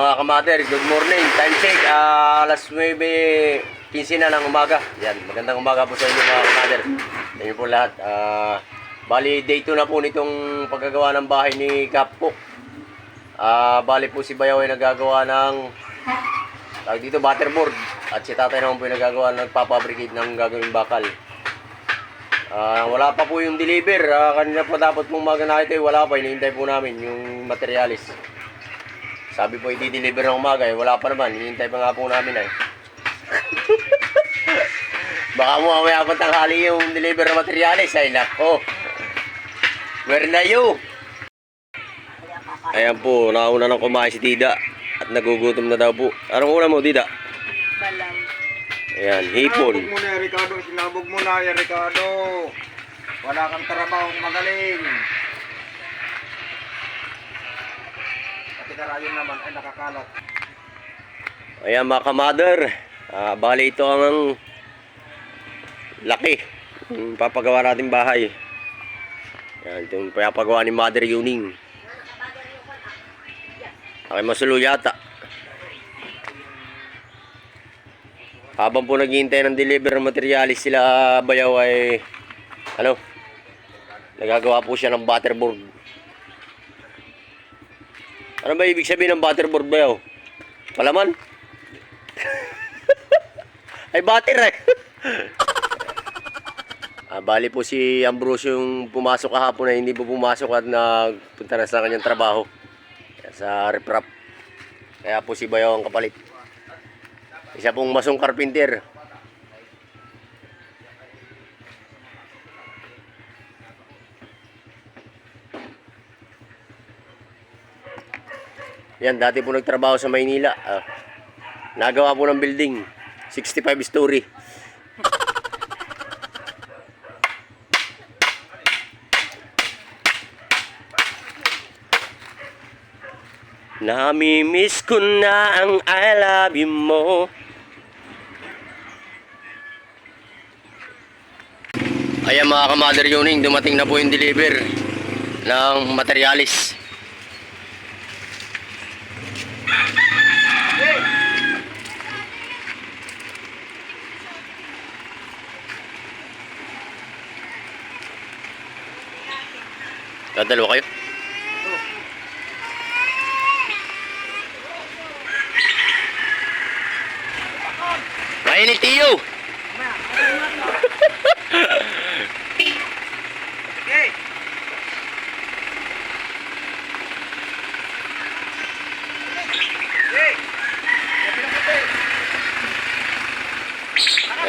Mga kamater, good morning. Time check, ah, alas 9.15 na ng umaga. Yan, magandang umaga po sa inyo mga kamater. Sa po lahat. Ah, bali, day 2 na po nitong paggagawa ng bahay ni Kapko. Ah, bali po si Bayaw ay nagagawa ng tawag dito, butterboard. At si tatay naman po ay nagagawa ng papabricate ng gagawing bakal. Ah, wala pa po yung deliver. Ah, kanina po dapat pong umaga na ito, eh, wala pa. Hinihintay po namin yung materialis. Sabi po i-deliver ng umaga eh, wala pa naman. Hinihintay pa nga po namin ay. Baka mo mamaya pa tanghali yung deliver ng materialis ay nako. Where na you? Ayan po, nauna nang kumain si Dida at nagugutom na daw po. Anong ulam mo, Dida? Balam. Ayan, hipon. Sinabog mo na, Ricardo. Sinabog mo na, Ricardo. Wala kang trabaho magaling. Pati karayon naman ay nakakalat. Ayan mga kamader, ah, bali ito ang laki. Papagawa natin bahay. Yan, ito yung papagawa ni Mother Yuning. Aking masulo yata. Habang po naghihintay ng deliver ng materialis sila bayaw ay ano, nagagawa po siya ng butterboard. Ano ba ibig sabihin ng butterboard bayaw? Palaman? Ay, bater eh. ah, bali po si Ambrosio yung pumasok kahapon na hindi po pumasok at nagpunta na sa kanyang trabaho. Sa reprap. Kaya po si Bayaw ang kapalit. Isa pong masong carpenter. Yan, dati po nagtrabaho sa Maynila. Ah, nagawa po ng building. 65 story. Nami-miss ko na ang I love you mo. Ayan mga ka-mother yuning, dumating na po yung deliver ng materialis. Dadalo kayo? Mainit iyo! Okay.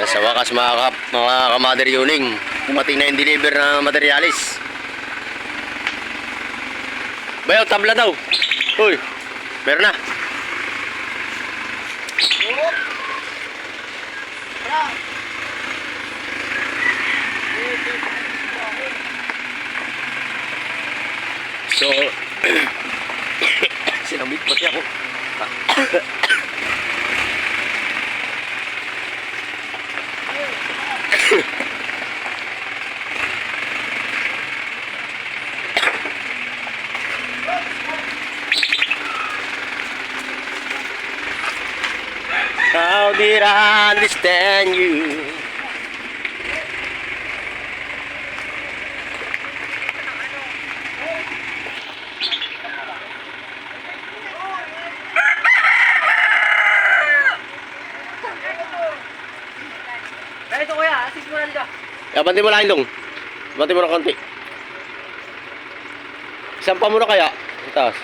Sa wakas mga, kap, mga kamader yuning, dumating na yung deliver na materialis. Bayaw, tabla daw. Uy, meron na. So, sinamit pati ako. Did I understand you? Ganito kuya, assist mo na dito. Lang ilong. Banti mo na konti. Isang pa mo na kaya? Sa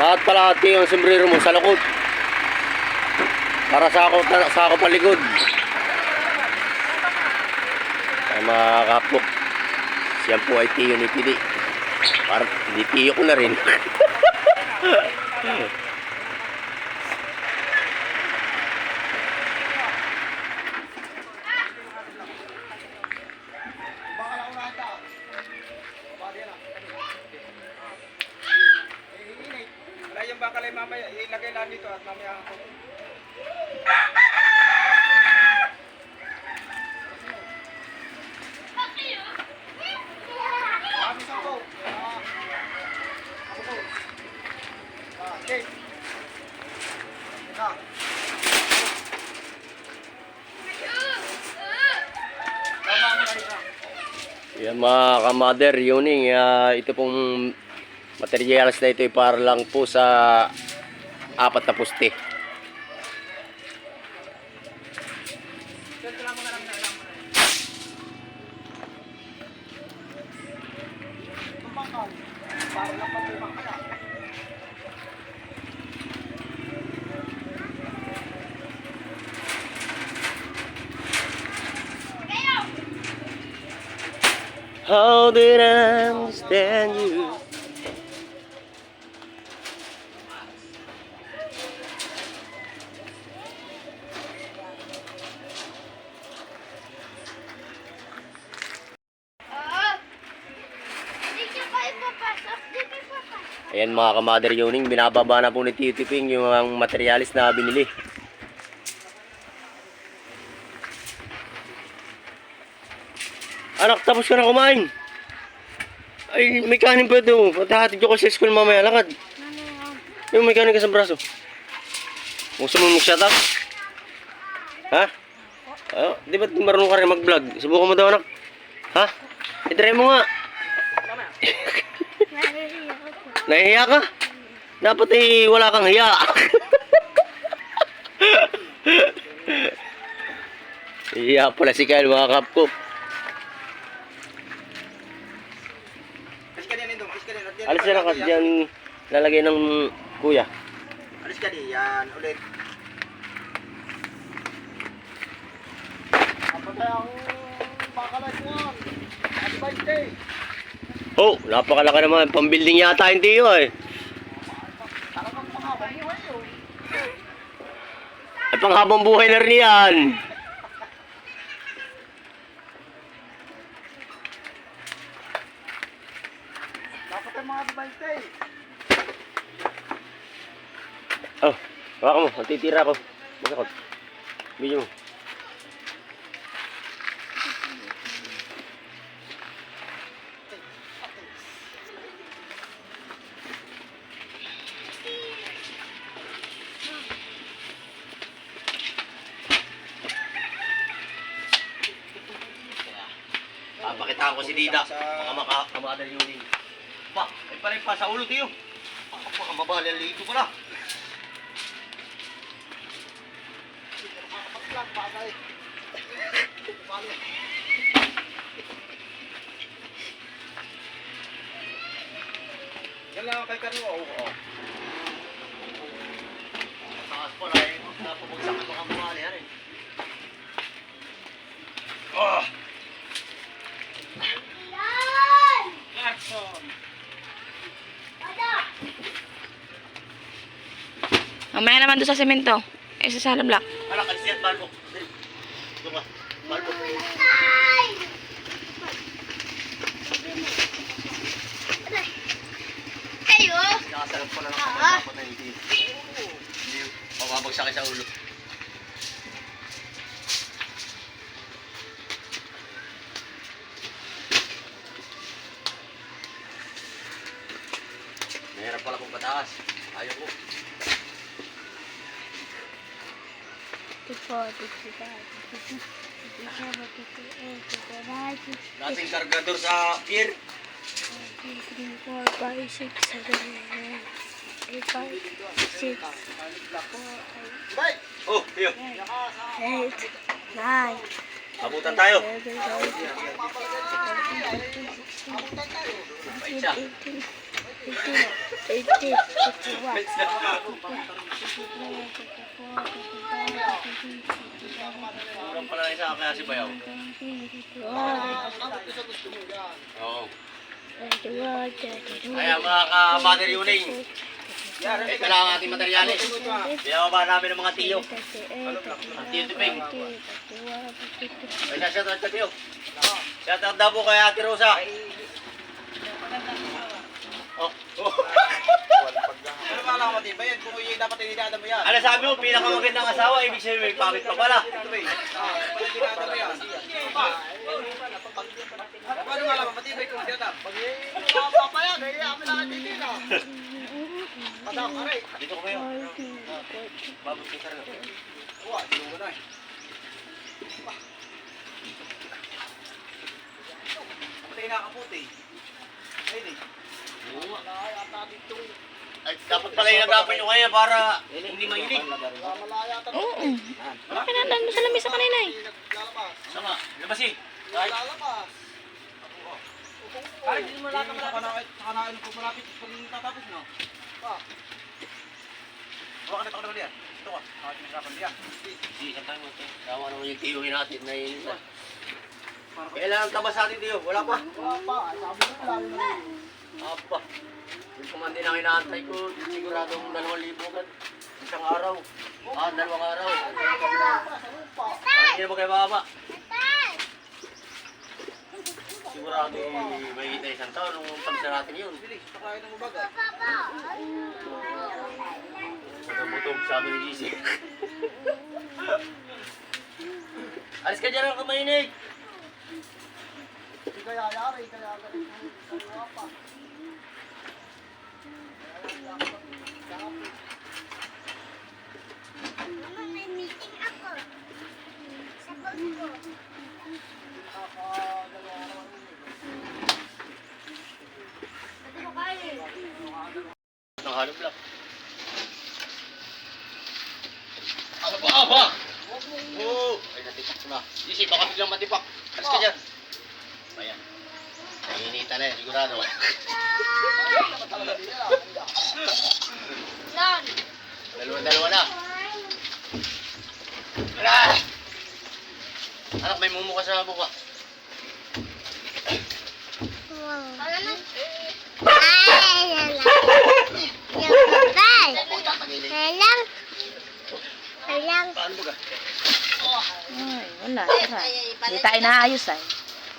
Lahat palati ang sombrero mo sa likod. Para sa ako, sa ako paligod. Ay mga kapok. Siya po ay tiyo ni Pidi. Para hindi tiyo ko na rin. mamaya, ilagay lang dito at mamaya ako. Okay. Ito. Yan mga kamader, yuning, ah, ito pong materials na ito ay para lang po sa apat na puste. How did I understand you? Hindi siya kayo papasok. Hindi kayo papasok. Ayan mga kamader yuning, binababa na po ni Tito Ping yung mga materials na binili. Anak, tapos ka na kumain. Ay, may kanin pa ito. Patahatid ko sa school mamaya. Lakad. Yung may kanin ka sa braso. Gusto mo mag-shut up? Ha? Oh, di ba marunong ka rin mag-vlog? Subukan mo daw anak. Ha? I-try mo nga. Nahihiya ako. Ka? Dapat eh, wala kang hiya. Hiya pala si Kyle, mga kap ko. Alis ka na kasi dyan lalagay ng kuya. Alis ka din. Yan. Ulit. Kapatay ang bakalat mo. At 20. Oh, napakalaki naman. Pambuilding yata yung tiyo eh. Ay, panghabang buhay na rin yan. Dapat ang mga 20. Oh, baka mo. Matitira ko. Masakot. Bigyan mo. Papakitaan ko si Dida. Mga makamadal yun din. Ba, ay pala pa sa ulo tiyo. Baka mabalal dito pala. Lang, bagay. Yan lang kay Kano. Oo. oo. Taas pala eh. Napabagsak ang mga mga yan eh. Oh! Yan! Action! Ada! Mamaya naman doon sa semento. Eh, sa sala block. Anak, alis yan, Balbo. Doon ka. Balbo. Ay! Kayo? Nakasalag pala ng Ah. kapal. Dapat na hindi. Pababagsakin sa ulo. Mahirap pala kung pataas. Ayaw ko. Dating kargador sa pier. 4, 5, 6, 7, 8, 5, 6, 4, Bye! Oh, iyo. 8, 9, Abutan tayo. 11, 12, 13, 14, 15, 16, 17, 18, 19, 20, 21, Kurang pala na isa kaya si Bayaw. 22, Oo. 23, 22, Kaya mga ka-mother yuning. Eh, kailangan ating materyales. Binababa namin ng mga tiyo. Ang tiyo tiping. Ay, shoutout sa tiyo. Shoutout daw po kay Ate Rosa. Oh. Ano ba lang matibay yan? Kung yung dapat dinidada mo yan. Ano sabi mo, pinakamagandang asawa, ibig sabihin may pangit pa pala. Pag dinidada mo yan. Paano malaman matibay kung dinidada? Pag yung papayan, eh, amin na hindi na. Madam, aray. Dito ko kayo. Babot ko sa Uwa, tulong ko na eh. Patay na kaputi. Ayun eh. Ay, dapat pala yung nagapan nyo kaya para hindi mainit. Oo. Bakit na nandun sa lamesa kanina eh? Sama, labas eh. Lalabas. Ay, hindi mo lahat ng malapit. Saka na, kung malapit, pag tatapos no? Pa. Hawakan na ako naman yan. Ito ka. Hawakan na hirapan diyan. Hindi, sa tayo mo. Tawa naman yung tiyuhin natin na yun. Kailangan tabas sa atin, tiyo. Wala pa. Wala pa. Sabi mo lang na Apa. Yung kumandi na inaantay ko, siguradong dalawang libo agad. Isang araw. Ah, dalawang araw. Hindi naman kayo bababa. Sigurado may kita isang taon nung pagsa natin yun. Bilis, pakain ng ubaga. Nagabutog sabi ni GC. Alis ka dyan ang kamainig. Hindi kaya yari, kaya mo. Wala pa. Mama, may meeting ako. Sa bag ko. Pwede mo kain. Ang halop lang. Ano ba? Aba! Oo! Ay, natipak ko na. GC, baka biglang matipak. Alis ka dyan. Ayan. Nainita na yan, sigurado. Lan. Dalawa-dalawa na. Ah! Anak, may mumu ka sa buka. Ano na? Ay, alam. Yung babay. Alam. Alam. Paano ba ka? Ay, wala. Tara. Hindi tayo naayos ay.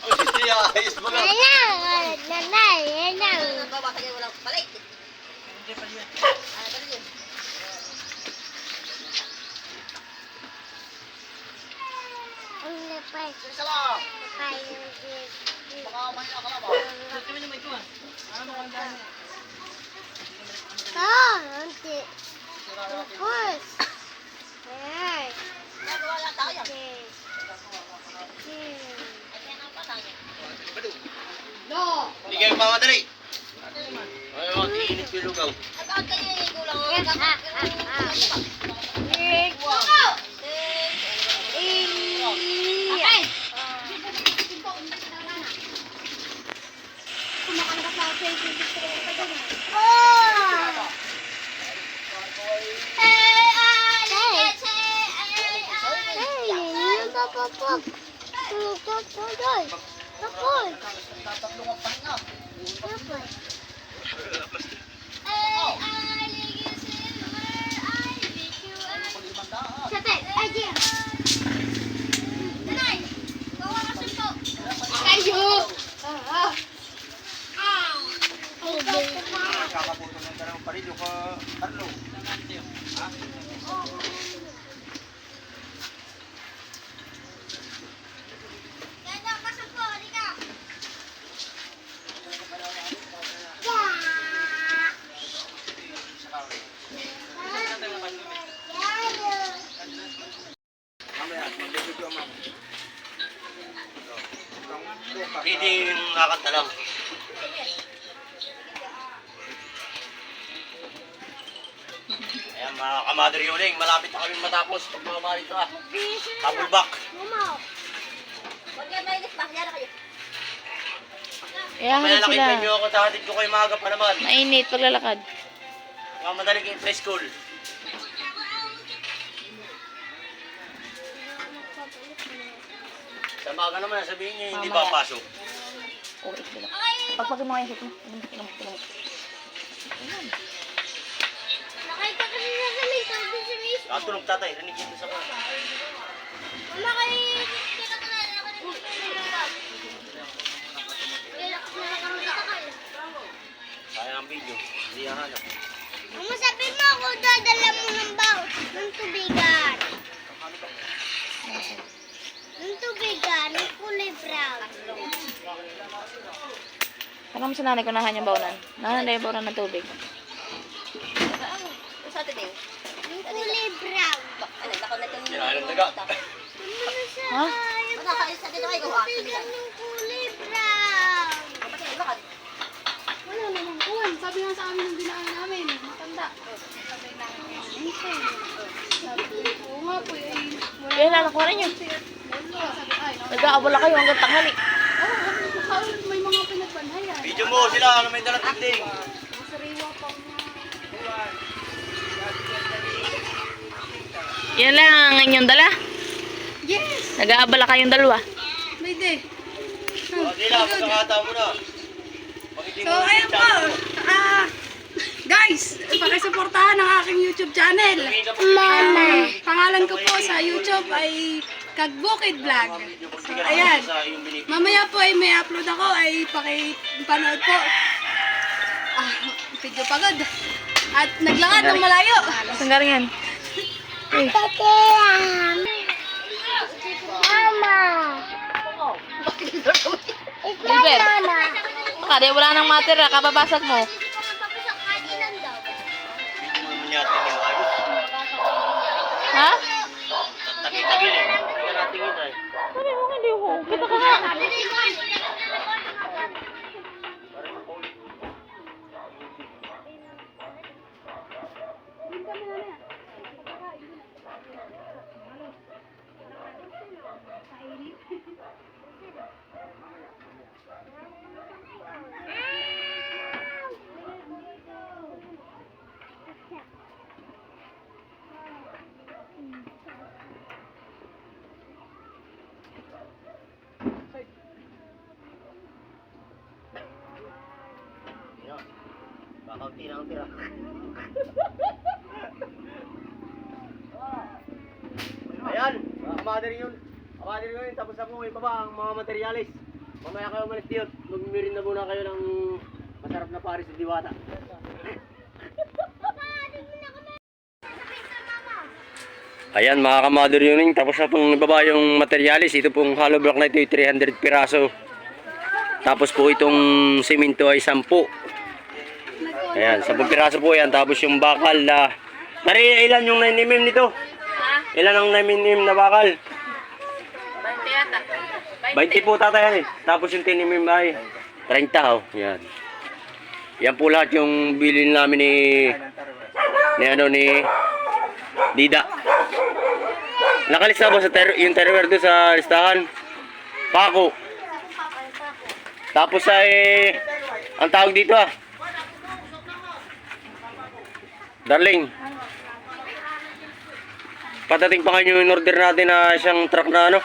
Oh, siya, ayos mo lang. Alam. Nanay. Alam. Ang lapay. Isa lang. Kayo. Baka may akalama. Oh, nanti. Of course. Hey. Okay. Okay. Hindi kayo mamadali. Ay, mag-iinit yung lugaw. Okay. Kumakain ka sa akin. Oh! Hey, yun pa pa pa. Tulog po doon. Tapos. Tapos. Sate, ay, Jim. Po. Kayo. Ah, ah. Oh, Kakaputo ng dalawang parilyo ka, Carlo. Ganda, pasok po, halika. Mamaya, magbibigyo ang mama. Hindi yung nakakanta lang. Ayan mga kamadre yuling, malapit na kami matapos pag mga balik ka. Double back. Kaya May sila. nakita niyo ako, tahatid ko kayo maaga pa naman. Mainit paglalakad. Mga madaling kayo play school. Sa maaga naman, sabihin niyo, hindi Mamaya. ba pasok? Oo, ito lang. Pagpagin mo kayo, ito. Tingnan mo, mo, tingnan mo. Nakita kasi sa samin, sabi sa mismo. Katulog tatay, rinig dito sa mga. Mama, kay... Teka ka na, ako na yung nakakamata kayo. Kaya ang video. Hindi hanap. Mama, sabihin mo ako dadala mo ng baw ng tubigan. Ng tubigan, ng kulay brown. Ano mo sa nanay ko nahan yung baunan? Nahan na yung baunan ng tubig. Sa atin din. Ng kulay brown. Ano, ako na itong... Ng. Ano? Ha? Yung Masakay sa dito kayo. Ah, tubigan ng kulay brown. Kasi lakad. Wala namang kuwan. Sabi nga sa amin ng dinaan namin, matanda. Sabi lang, sabi ko, nga po, eh, Kaya nanakuha rin yun. Nag-aabala kayo hanggang tanghali. Oh, may mga pinagbanhayan. Video mo sila na may dalang tigding. Sariwa pa. Yan lang ang inyong dala. Yes! Nag-aabala kayong dalawa. May day. Sila, pagkakataon mo na. So, ayan po. Ah, guys, pakisuportahan ang aking YouTube channel. Mama. Pangalan ko po sa YouTube ay Kagbukid Vlog. So, ayan. Mamaya po ay may upload ako ay pakipanood po. Ah, video pagod. At naglakad ng malayo. Saan galing yan? Uy, Mama. Gilbert. Baka di wala nang matira, kababasag mo. Ha? Tagil-tagil Sabi mo hindi ko. Kita ka nga. Kakaunti na ang tira. Ayan, mga kamader yun. Kamader yun, tapos na po yung baba ang mga materialis. Mamaya kayo umalis dito. Magmirin na muna kayo ng masarap na paris sa diwata. Ayan mga kamader yun, tapos na pong ibaba yung materialis. Ito pong hollow block na ito ay 300 piraso. Tapos po itong simento ay 10. Ayan, 10 piraso po yan. Tapos yung bakal na... Nari, ilan yung 9 mm nito? Ilan ang 9 mm na bakal? 20 yata. 20 po tata yan eh. Tapos yung 10 mm ay 30 oh. Yan. Yan po lahat yung bilin namin ni... Ni ano ni... Dida. Nakalista ba sa ter yung terwer doon sa listahan? Pako. Tapos ay ang tawag dito ah. Darling. Patating pa kayo yung order natin na isang truck na ano,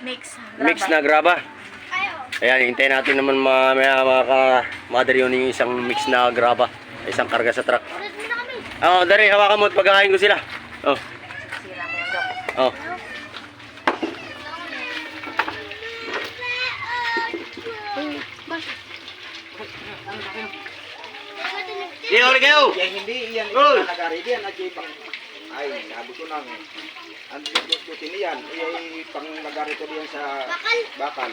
Mix. mix na graba. Ayan, hintayin natin naman mamaya mga ka-mother yun yung isang mix na graba. Isang karga sa truck. Oo, oh, dari, hawakan mo at pagkakain ko sila. Oh. Oh. Iyo, ulit kayo! Yan hindi, yan Uy! ilalagari yan, at yung pang... Ay, sabi ko lang, ang dudutin niyan, ay pang lagari ko diyan sa Bakal. bakal.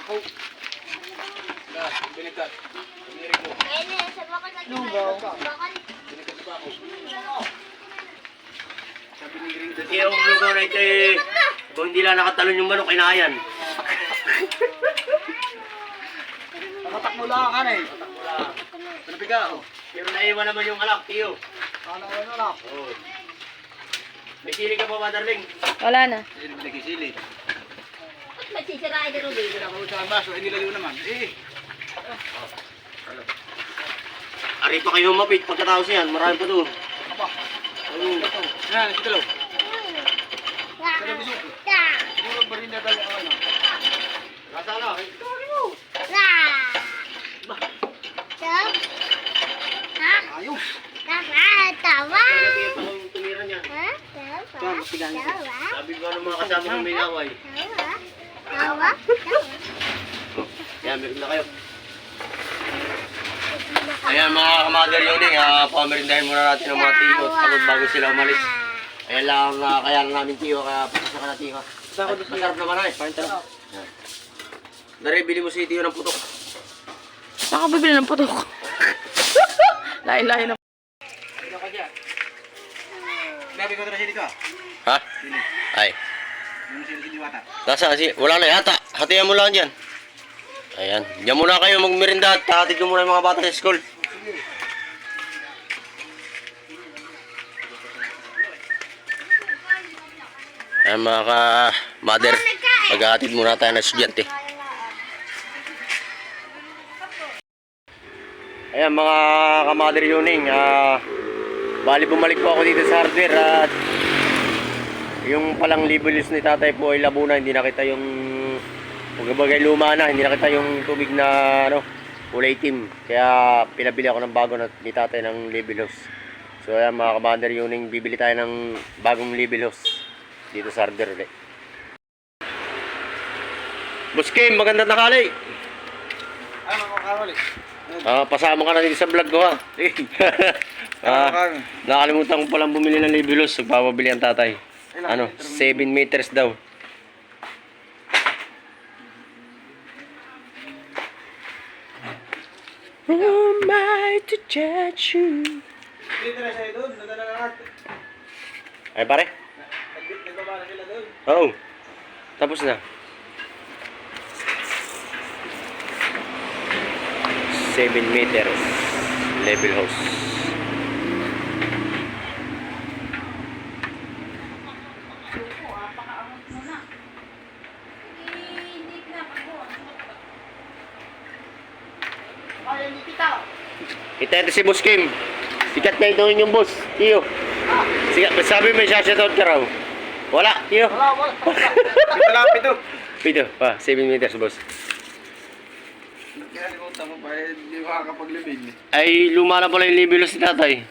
Ako. Na, binikat. Binirik mo. Ayun na, sa bakal lagi tayo. Bakal. Binikat pa ako. Sabi ni Ring Iyo, ang lugar na ito eh. Kung hindi lang nakatalon yung manok, inayan. Nakatakbo lang ka na eh. Ano ka? Oh. Pero naiwan naman yung alak, tiyo. Ano ano lang? Oh. May sili ka pa ba, darling? Wala na. Sili pinag-isili. Ba't may sisirain din ulit? Ako sa baso, eh nilayo naman. Eh. Ari pa kayo mapit pagkatapos yan, marami pa doon. Aba. Ayun. Yan, si Talo. Ah, ah, Siguro ba rin nadali ang ano? Nasa na? ah. Tawa. Ha? Ayos. Tawa, tawa. Kaya pa kung tumira niya. Ha? Tawa. Tawa. Sabi ko ano mga kasama ng may away. Tawa. Tawa. Ayan, meron na kayo. Ayan mga kamader yun eh, uh, pamerindahin muna natin ang mga tiyo at pagod bago sila umalis. Ayan lang, uh, kaya lang namin tiyo, kaya pasok na tiyo. Masarap naman na eh. Ayan. Dari, bili mo si tiyo ng putok. Saan ka bibili ng putok? Lain-lain na. Grabe ko na siya dito ah. Ha? Ay. Yung sila si Diwata. Si? Wala na yata. Hatiyan mo lang dyan. Ayan. Diyan muna kayo magmerinda at hatid ko muna yung mga bata sa school. Ayan mga ka-mother. Maghahatid muna tayo ng estudyante. Ayan mga ka-mother yuning. Ah, bali bumalik po ako dito sa hardware at yung palang libulis ni tatay po ay labo na, hindi nakita yung Pagkabagay luma na, hindi nakita yung tubig na ano, kulay itim. Kaya pinabili ako ng bago na ni tatay ng libulos. So ayan mga kabander yuning bibili tayo ng bagong libulos dito sa hardware ulit. Boss Kim, magandang nakali. Ano ko karoli? Ah, pasama ka na dito sa vlog ko ha. ah, nakalimutan ko palang bumili ng libulos. Magpapabili ang tatay. Ano, 7 meters daw. Who am I to judge you? Ay pare? Nag- Nagbaba na sila doon. Oo. Tapos na. Seven meters level house. Kita ito si Boss Kim. Sikat na ito yung boss. Iyo. Sikat, sabi may shoutout ka raw. Wala, iyo. Wala, wala. Lang, pito. Pito, pa, 7 meters boss. Mo pa, eh, hindi makakapaglibig. Ay, luma na pala yung libilos ni tatay.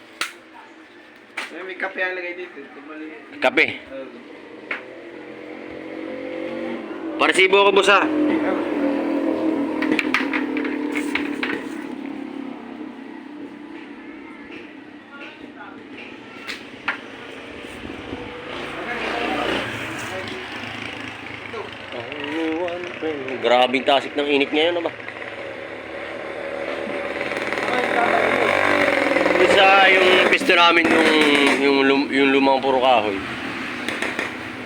May, may kape ang lagay dito. Ito mali. Kape. Uh, Paresibo ko boss ha. Grabing tasik ng init ngayon, ano ba? Yung pisto namin yung yung, lum, yung lumang puro kahoy.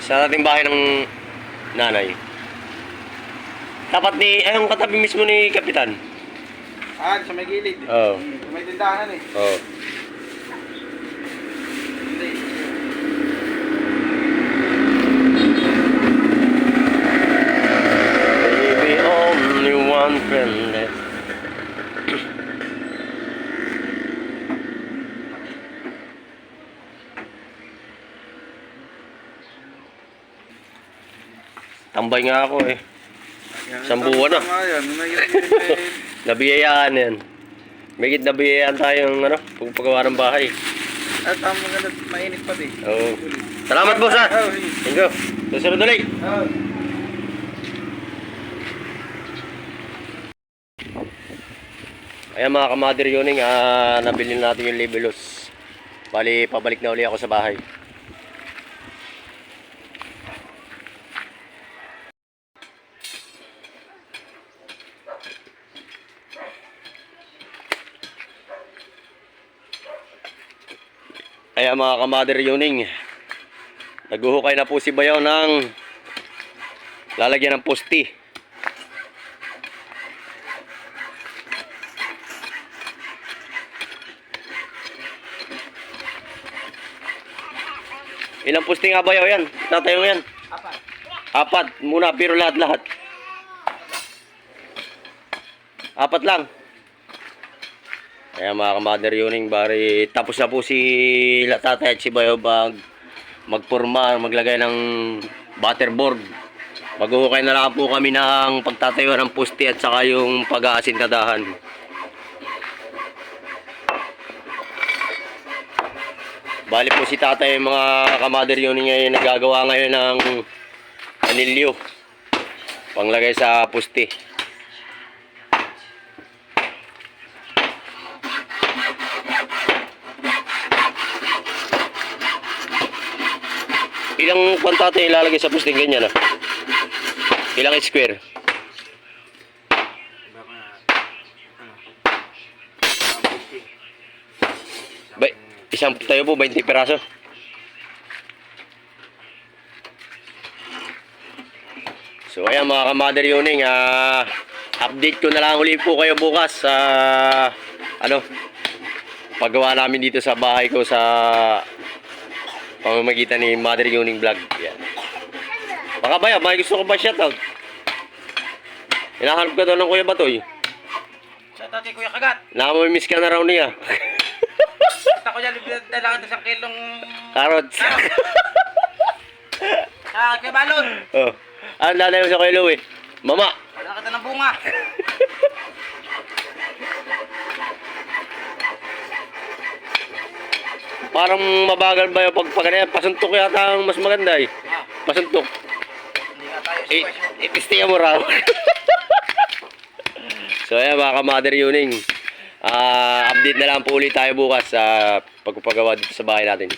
Sa ating bahay ng nanay. Tapat ni, ay yung katabi mismo ni Kapitan. ah, sa may gilid. Oo. Sa may tindahan eh. Oo. Hindi. Tambay nga ako eh. Isang buwan na. Tama yan. May Nabiyayaan yan. May nabiyayaan tayong ano, pagpagawa ng bahay. At ang maganda, mainit pa din. Oo. Salamat boss ha. Sige. Thank you. Susunod ulit. Ayan mga kamader yuning, ah, nabili natin yung libelos. Bali, pabalik na uli ako sa bahay. Ayan mga kamader yuning, naguhukay na po si Bayaw ng lalagyan ng posti. Ilang poste nga Bayaw yan? Tatayo yan? Apat. Apat muna pero lahat-lahat. Apat lang. Kaya mga kamader yuning bari tapos na po si la- tatay at si Bayo bag magporma, maglagay ng butterboard. Maghuhukay na lang po kami ng pagtatayo ng puste at saka yung pag-aasin kadahan. Bali po si tatay mga kamader yuning ngayon nagagawa ngayon ng anilyo. Panglagay sa puste. Ilang kwantate ilalagay sa posting ganyan ah? Ilang square? Ba, isang tayo po, 20 peraso. So ayan mga ka-mother yuning, ah, update ko na lang uli po kayo bukas sa ano, paggawa namin dito sa bahay ko sa pamamagitan ni Mother Yuning Vlog. Yan. Baka ba yan? May gusto ko ba shoutout? Hinahanap ka daw ng Kuya Batoy. Sa tati Kuya Kagat. Nakamamiss ka na raw niya. At ako dyan, dala ka isang kilong... Carrots. Ah, Kuya Balon. oh. Ang nanay mo sa Kuya Louie. Mama, Dala ka ng bunga. Parang mabagal ba yung pagpagana? Pasuntok yata ang mas maganda eh. Pasuntok. Eh, squash. ipistiya mo raw. so ayan mga ka-mother yuning. Ah, update na lang po ulit tayo bukas sa pagpapagawa dito sa bahay natin.